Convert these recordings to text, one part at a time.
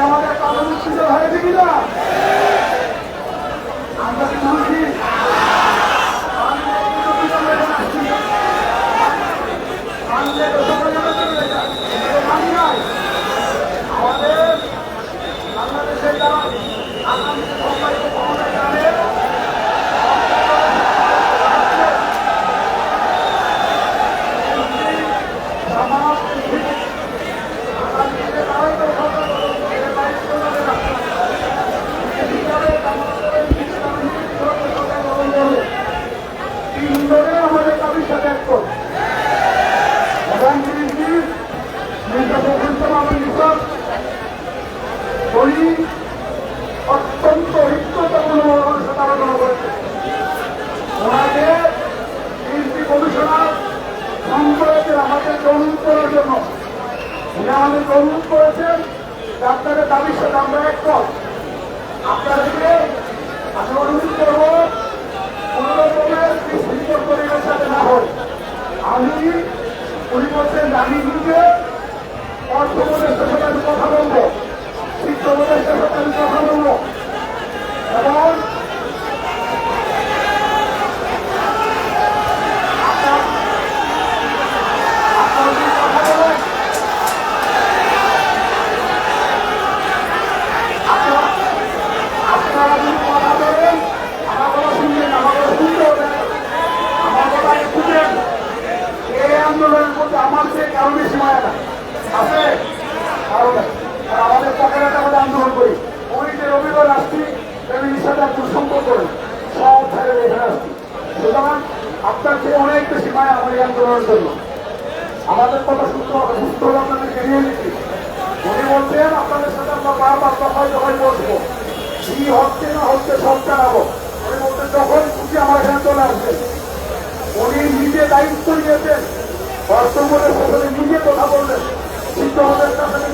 Rob.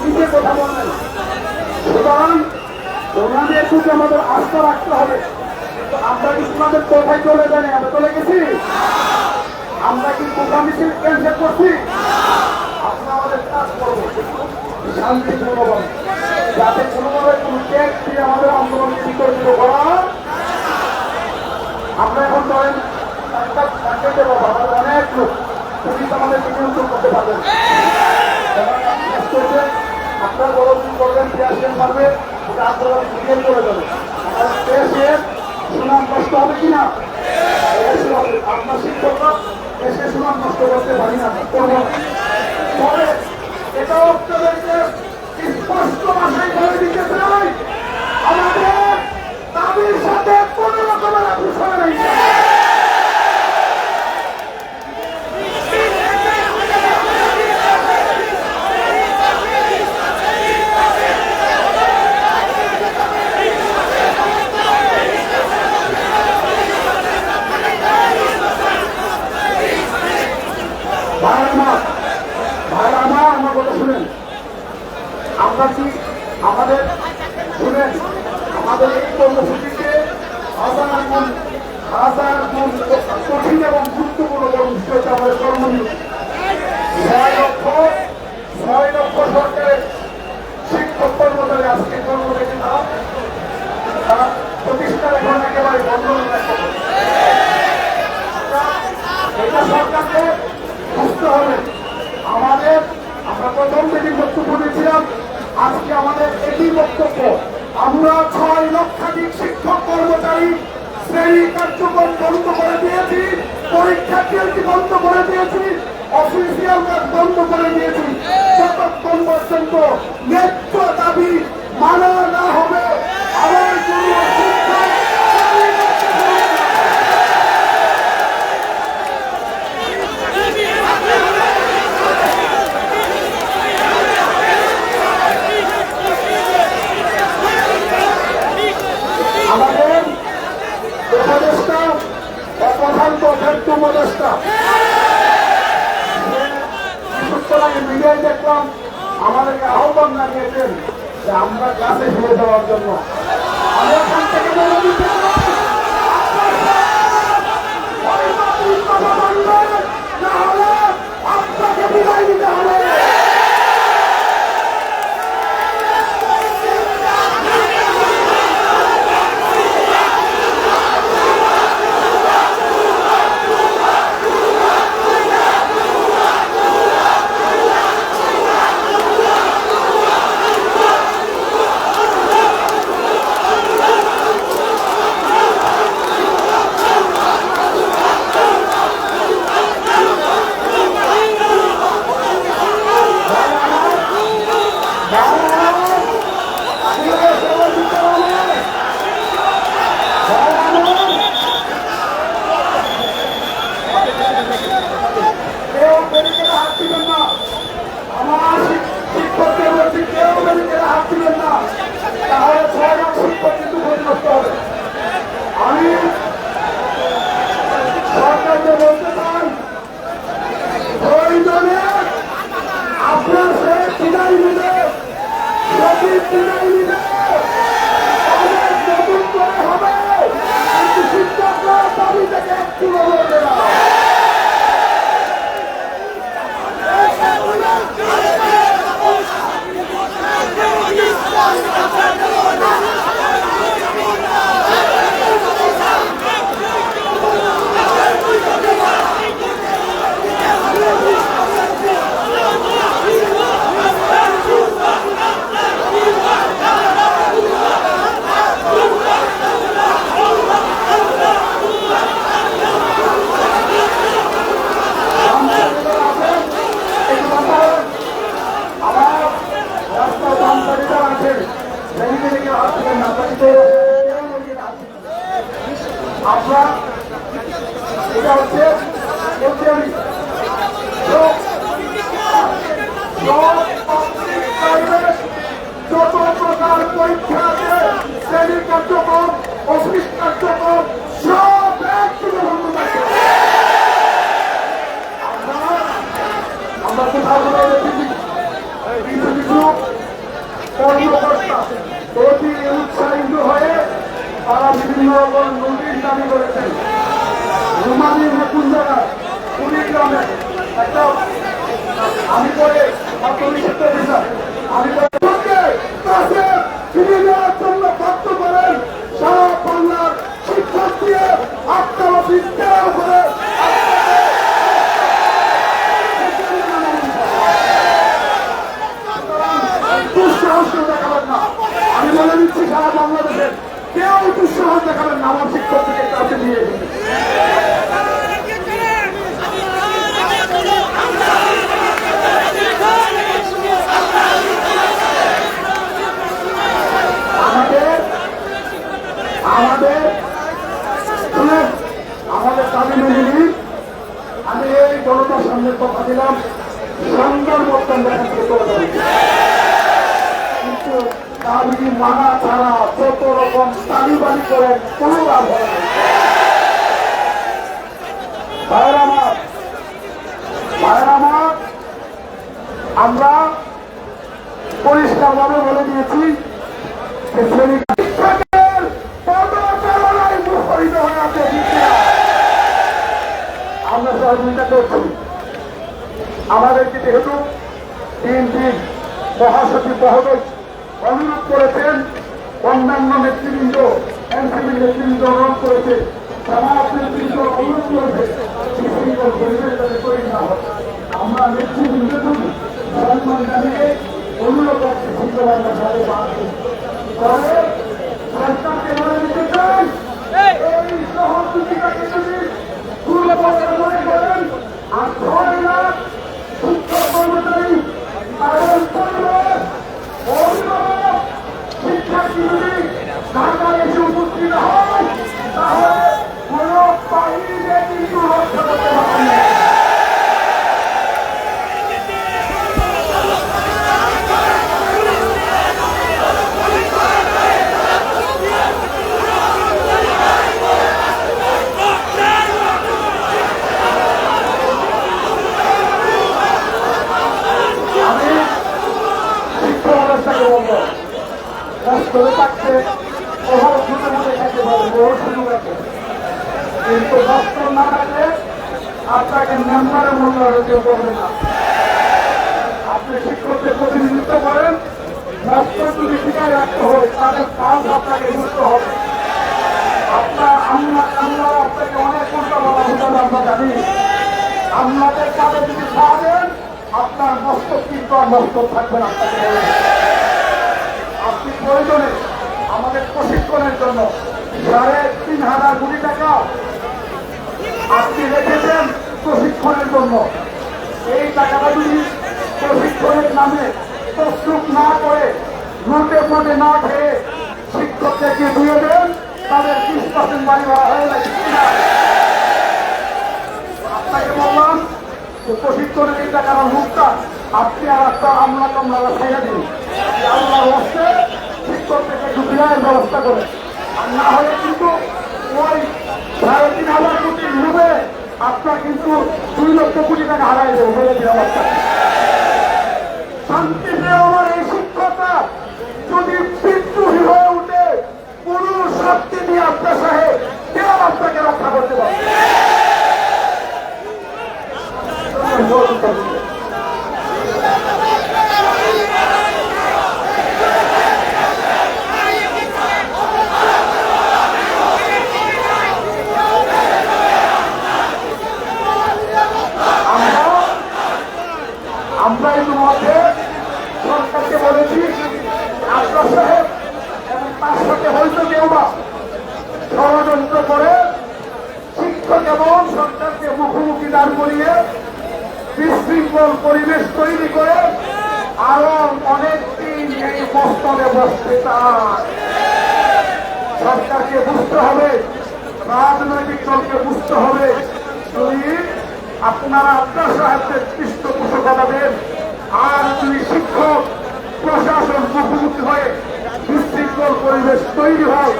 নিজে কথা বলবেন আমাদের আস্থা রাখতে হবে। আমরা কি ওনাদের কোথায় চলে জানি আমরা চলে গেছি? আমরা কি কোথা মিছিল করছি আমরা আমাদের কাজ করব। শান্তিপূর্ণভাবে যাতে কোনোভাবে কোনো ট্যাগ দিয়ে আমাদের আন্দোলনকে বিতর্কিত করা আমরা এখন ধরেন অনেক লোক। পুলিশ আমাদের করতে পারবেন আসতেছে আপনার বড় কিছু করবেন চেয়ারম্যান মারবে, ওটা আপনারা বিকেল করে যাবে আর দেশে সুনাম কষ্ট হবে কি না? আপনার শিক্ষক এসে সুনাম নষ্ট করতে পারি না। তবে এটা আপনাদেরকে স্পষ্ট ভাষায় বলে দিতে চাই। আমাদের দাবির সাথে কোনো রকমের আলোচনা নেই আমাদের আমাদের এই কর্মসূচিকে হাজার গুণ হাজার গুণ কঠিন এবং গুরুত্বপূর্ণ কর্মসূচি হচ্ছে আমাদের কর্মনীতি আমি পরে আমি পরে কাছে ফিরে নেওয়ার জন্য বাধ্য করেন সারা বাংলার শিক্ষক দিয়ে আপনারা বিদ্যালয় করে দুঃসাহস কেউ দেখাবেন না আমি বলে দিচ্ছি সারা বাংলাদেশের কেউ দুঃসাহস দেখাবেন না আমার শিক্ষককে কাছে নিয়ে এসেছে আমাদের আমাদের শুনেন, আমাদের দাবি মেনে নিন। আমি এই জনতার সামনে কথা দিলাম সুন্দর মতন দেখাতে করে কিন্তু দাবি মানা ছাড়া যত রকম তালিবানি করে কোনো লাভ না। ভাইয়ের আমার ভাইয়ের আমার, আমরা পরিষ্কারভাবে বলে দিয়েছি হয়ে। আমরা সহযোগিতা করছি আমাদেরকে যেহেতু দিন মহাসচিব মহোদয় অনুরোধ করেছেন, অন্যান্য নেতৃবৃন্দ এনসিপি নেতৃবৃন্দ অনুরোধ করেছে সমাজ নেতৃবৃন্দ অনুরোধ করেছে আমরা নেতৃবৃন্দ সম্মান অনুরোধ করছি শৃঙ্খলার সাথে বাড়ছে তবে সরকারকে বলে দিতে চাই এই সহযোগিতাকে যদি দুর্বল মনে করেন আর ছয় লাখ শিক্ষক কর্মচারী তাদের পরিবার অভিভাবক শিক্ষার্থী যদি ঢাকায় এসে উপস্থিত হয় তাহলে কোন বাহিনীকে কিন্তু রক্ষা করতে পারবে না আমি শিক্ষা ব্যবস্থাকে বলব কষ্টে থাকতে ওভার ছুটে মুটে খেতে পারবে বহু সুযোগ কিন্তু কষ্ট না থাকলে আপনাকে মেম্বারের মূল্য কেউ করবে না। আপনি শিক্ষকদের প্রতিনিধিত্ব করেন রাষ্ট্র যদি টিকায় রাখতে হয়, তাদের কাজ আপনাকে বুঝতে হবে। আপনার, আমরা আমরা অনেক উল্টা বলা হতে আমরা জানি। আপনাদের আপনার মস্তক কিন্তু আর মস্তক থাকবে আপনাকে প্রয়োজনে আমাদের প্রশিক্ষণের জন্য সাড়ে তিন হাজার কোটি টাকা আপনি রেখেছেন প্রশিক্ষণের জন্য। এই টাকাটা যদি প্রশিক্ষণের নামে প্রস্তুত না করে নোটে ফোটে না খেয়ে শিক্ষকদেরকে দিয়ে দেন, তাদের বিশ পার্সেন্ট বাড়ি ভাড়া হয়ে গেছে আপনাকে বললাম প্রশিক্ষণের এই টাকার মুখটা আপনি আর একটা আমলা কামলারা ছেড়ে দিন। আল্লাহ হচ্ছে থেকে সুবিধার আপনার কিন্তু দুই লক্ষ কোটি টাকা হারাই এই শিক্ষকরা যদি বিদ্রোহী হয়ে উঠে পুরো শক্তি নিয়ে আপনার সাহেব আপনাকে রক্ষা করতে পারবে এবং সরকারকে মুখোমুখি দাঁড় করিয়ে বিশৃঙ্খল পরিবেশ তৈরি করে আরও অনেক দিন এই বস্তরে বসতে সরকারকে বুঝতে হবে, রাজনৈতিক দলকে বুঝতে হবে। যদি আপনারা আপনার সাহেবদের পৃষ্ঠপোষকতা দেন, আর যদি শিক্ষক, প্রশাসন মুখোমুখি হয়ে বিশৃঙ্খল পরিবেশ তৈরি হয়,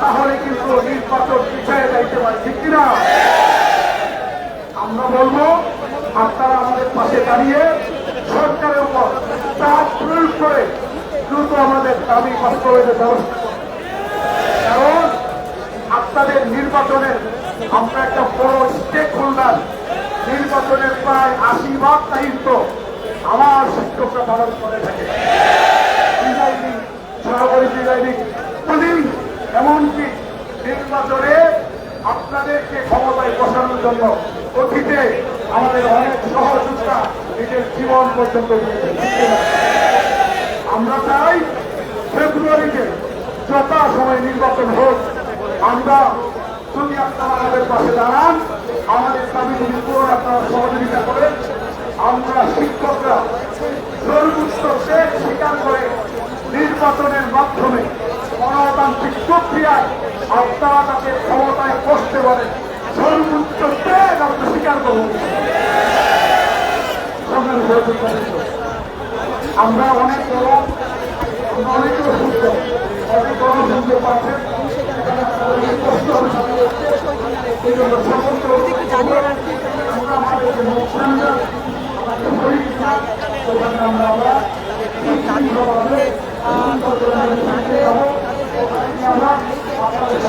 তাহলে কিন্তু নির্বাচন পিছিয়ে যাইতে পারে, ঠিক কিনা? আমরা বলব, আপনারা আমাদের পাশে দাঁড়িয়ে সরকারের উপর চাপ প্রয়োগ করে দ্রুত আমাদের দাবি বাস্তবায়নের ব্যবস্থা। কারণ আপনাদের নির্বাচনের, আমরা একটা বড় স্টেক হোল্ডার নির্বাচনের প্রায় আশি ভাগ দায়িত্ব আমার শিক্ষকরা পালন করে থাকে প্রিজাইডিং পুলিশ, এমনকি নির্বাচনে আপনাদেরকে ক্ষমতায় বসানোর জন্য অতীতে আমাদের অনেক সহযোগিতা নিজের জীবন পর্যন্ত? আমরা চাই ফেব্রুয়ারিতে যথা সময় নির্বাচন হোক আমরা যদি আপনারা আমাদের পাশে দাঁড়ান, আমাদের দাবিগুলি পূরণ আপনারা সহযোগিতা করেন, আমরা শিক্ষকরা সর্বোচ্চ স্বীকার করে নির্বাচনের মাধ্যমে গণতান্ত্রিক প্রক্রিয়ায় আপনারা তাকে ক্ষমতায় বসতে পারেন সর্বোচ্চ ত্যাগ আমরা স্বীকার করব আমরা অনেক বড় অনেক অসুস্থ অনেক বড় শুনতে পাচ্ছেন। আমরা আমরা আমরা ঠিকঠাকভাবে আন্দোলনে থাকতে যাব। ওখানে আমরা আপনাদের সাথে কথা বলব। সকলকে সংগ্রামী সভা দিয়ে শেষ করছি। আল্লাহ হাফেজ। বলছিলেন যে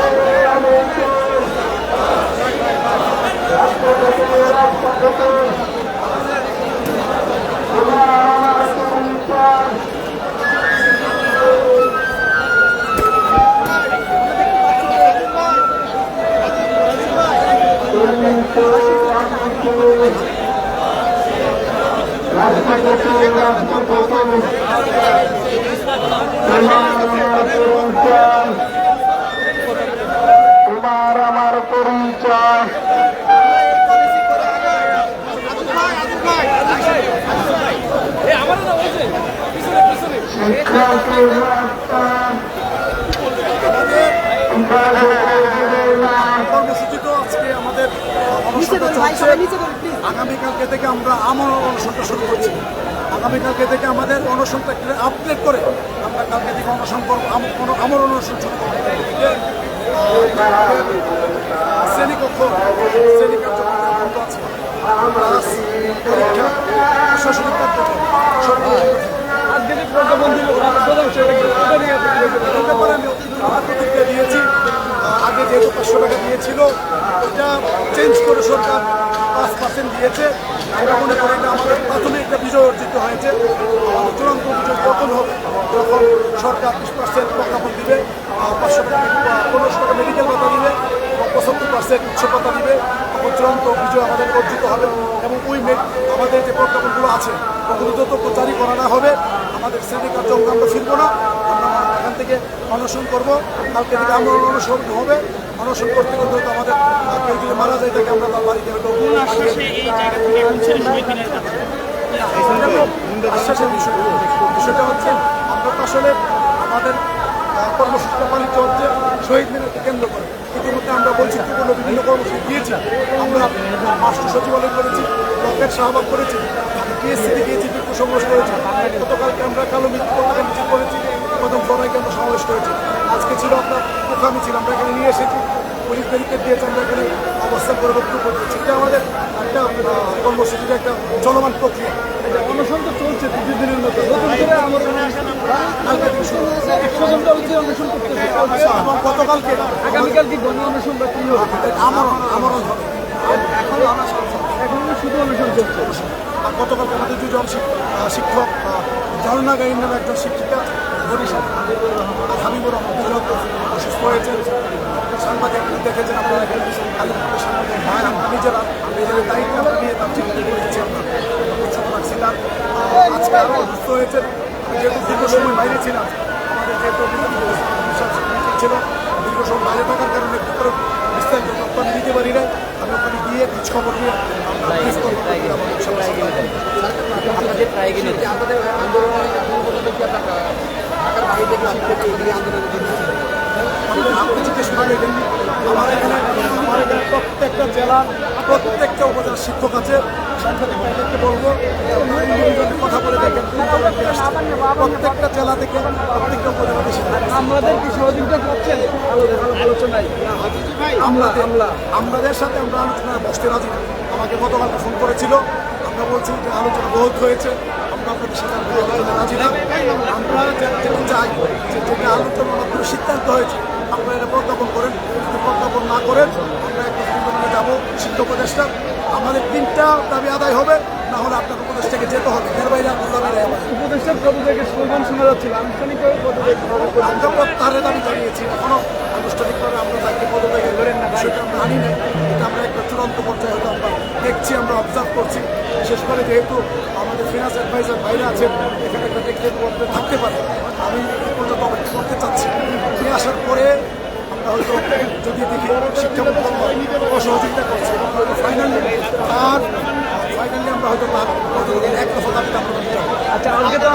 মিছিল অনশনটা চলছে আগামীকালকে থেকে আমরা আমার অনশনটা শুরু করছি। আগামীকালকে থেকে আমাদের অনশনটা আপডেট করে আমরা কালকে থেকে অনশন করব আম- অন- অনশন শুরু করব শ্রেণীকক্ষ শ্রেণি কার্যক্রম বন্ধ আছে। ক্লাস, পরীক্ষা প্রশাসনিক কার্যক্রম সব বন্ধ আছে। ব্যাপারে আমি প্রতিক্রিয়া দিয়েছি। আগে যেহেতু পাঁচশো টাকা দিয়েছিল, এটা চেঞ্জ করে সরকার পাঁচ পার্সেন্ট দিয়েছে। আমরা মনে করি এটা আমাদের প্রাথমিক একটা বিজয় অর্জিত হয়েছে। চূড়ান্ত বিজয় কখন হবে যখন সরকার বিশ পার্সেন্ট প্রজ্ঞাপন দিবে পাঁচশো টাকা পনেরোশো টাকা মেডিকেল ভাতা দিবে পঁচাত্তর পার্সেন্ট উৎসব ভাতা দিবে। চূড়ান্ত বিজয় আমাদের অর্জিত হবে এবং ওই আমাদের যে প্রজ্ঞাপনগুলো আছে ওগুলো যত জারি করা না হবে আমাদের শ্রেণি কার্যক্রম আমরা ফিরবো না। আমরা এখান থেকে অনশন করব। কালকে থেকে আমরা অনশন হবে। অনশন করতে করতে হয়তো আমাদের কেউ যদি মারা যায় তাকে আমরা তার বাড়িতে আশ্বাসের বিষয় বিষয়টা হচ্ছে আমরা আসলে আমাদের কর্মসূচিটা পালিত হচ্ছে শহীদ মিনারকে কেন্দ্র করে। আমরা বৈচিত্র্যপূর্ণ বিভিন্ন কর্মসূচি দিয়েছি। আমরা রাষ্ট্র সচিবালয় করেছি ব্লকের শাহবাগ করেছি পিএসসিতে গিয়েছি বিক্ষু সমাবেশ করেছি। গতকালকে আমরা কালো মৃত্যু পতাকা মিছিল করেছি প্রথম সবাইকে আমরা সমাবেশ করেছি। আজকে ছিল আপনার পোকা মিছিল আমরা এখানে নিয়ে এসেছি। পুলিশ ব্যারিকেড দিয়েছে, আমরা এখানে অবস্থান করে বক্তব্য দিয়েছি। এটা আমাদের একটা কর্মসূচির একটা চলমান প্রক্রিয়া। অনশন তো চলছে দীর্ঘদিনের মতো। নতুন করে একশো জন অনশন করতেছে এবং গতকালকে আগামীকাল কি গণ অনশন বা কি হবে? আমার আমার এখন এখন শুধু অনশন চলছে। আর গতকালকে আমাদের দুজন শিক্ষক ঝর্ণা গাইন নামে একজন শিক্ষিকা বরিশাল হাবিবুর রহমান অসুস্থ হয়েছে। সাংবাদিক দেখেছেন আপনারা এখানে আলিপুরের সাংবাদিক ভাই আমরা নিজেরা নিজেদের দায়িত্ব নিয়ে তার চিকিৎসা করেছি আমরা। ছোট রাখছি তার আজকে আরও অসুস্থ হয়েছে আমি যেহেতু দীর্ঘ সময় বাইরে ছিলাম আমাদের যেহেতু ছিল দীর্ঘ সময় বাইরে থাকার কারণে করে বিস্তারিত তথ্য দিতে পারি না আমি ওখানে গিয়ে খোঁজ খবর নিয়ে আমরা প্রেস করব আমার সমস্যা আপনি আপনি জিজ্ঞেস করে দেখেন আমার এখানে আমার এখানে প্রত্যেকটা জেলা প্রত্যেকটা উপজেলার শিক্ষক আছে। বলব কথা বলে দেখেন প্রত্যেকটা জেলা থেকে প্রত্যেকটা আমাদের কি সহযোগিতা করছেন? আলো- আলোচনায়। আমরা আমাদের সাথে আমরা আলোচনায় বসতে রাজি। আমাকে গতকালকে ফোন করেছিল। আমরা বলছি যে আলোচনা বহুত হয়েছে। আমরা আপনাদের সাথে আলোচনা না আমরা যে- যেটা চাই যে যেটা আলোচনার মাধ্যমে সিদ্ধান্ত হয়েছে আপনারা এটা প্রজ্ঞাপন করেন। যদি প্রজ্ঞাপন না করেন আমরা একটা যাব। শিক্ষা উপদেষ্টা আমাদের তিনটা দাবি আদায় হবে। না হলে আপনার উপদেশ যেতে হবে। এর বাইরে আপনার দাবি আদায় হবে না। উপদেষ্টার পদ থেকে স্লোগান শোনা যাচ্ছিল আনুষ্ঠানিকভাবে আমরা প্রত্যাহারের দাবি জানিয়েছি। এখনও আনুষ্ঠানিকভাবে আমরা তাকে পদত্যাগের বিষয়টা আমরা আনি না এটা আমরা একটা চূড়ান্ত পর্যায়ে হয়তো আমরা দেখছি, আমরা অবজার্ভ করছি। বিশেষ করে যেহেতু আমাদের ফিনান্স অ্যাডভাইজার বাইরে আছেন, এখানে একটা টেকনিক পর্যায়ে থাকতে পারে, আমি পর্যন্ত অপেক্ষা করতে চাচ্ছি। নিয়ে আসার পরে আমরা হয়তো যদি দেখি শিক্ষা অসহযোগিতা করছে ফাইনালি আর ফাইনালি আমরা হয়তো পদত্যাগের এক দাবিটা দিতে হবে আচ্ছা আজকে তো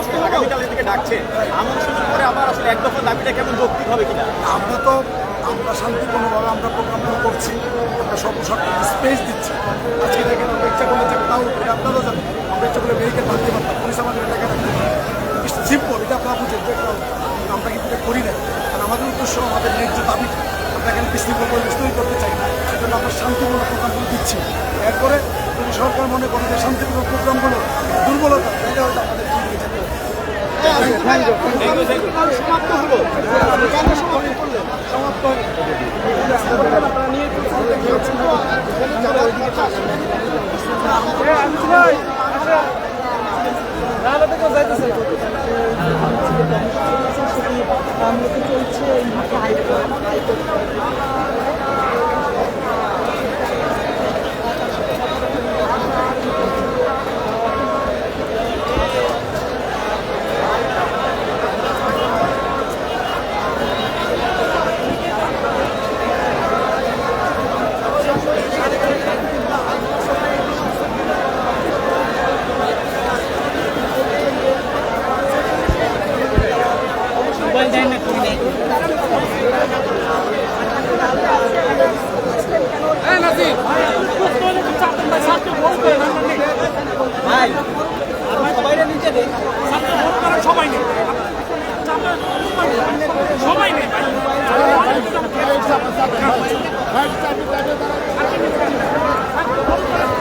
আপনারা আগামীকালের দিকে ডাকছে। আমার করে আবার আসলে এক দফা দাবিটা কেমন যৌক্তিক হবে কিনা? আমরা তো আমরা শান্তিপূর্ণভাবে আমরা প্রোগ্রামগুলো করছি। আমরা সব সরকারকে স্পেস দিচ্ছি। আজকে দেখেন আমরা ইচ্ছা করলে যে তাও এটা আপনারাও জানেন আমরা ইচ্ছা করলে ব্যারিকেড বাঁধতে পারতাম পুলিশ আমাদের এলাকা রাখতে সিম্পল এটা আপনারা বুঝেন আমরা কিন্তু করি না কারণ আমাদের উদ্দেশ্য আমাদের ন্যায্য দাবি আমরা এখানে বিশৃঙ্খল পরিবেশ করতে চাই না সেজন্য আমরা শান্তিপূর্ণ প্রোগ্রামগুলো দিচ্ছি এরপরে যদি সরকার মনে করে যে শান্তিপূর্ণ প্রোগ্রামগুলো দুর্বলতা, তাহলে হয়তো আমাদের যেতে হবে। নাহলে তো কেউ যাইতেছে না। আমরা তো চলছে Thank you.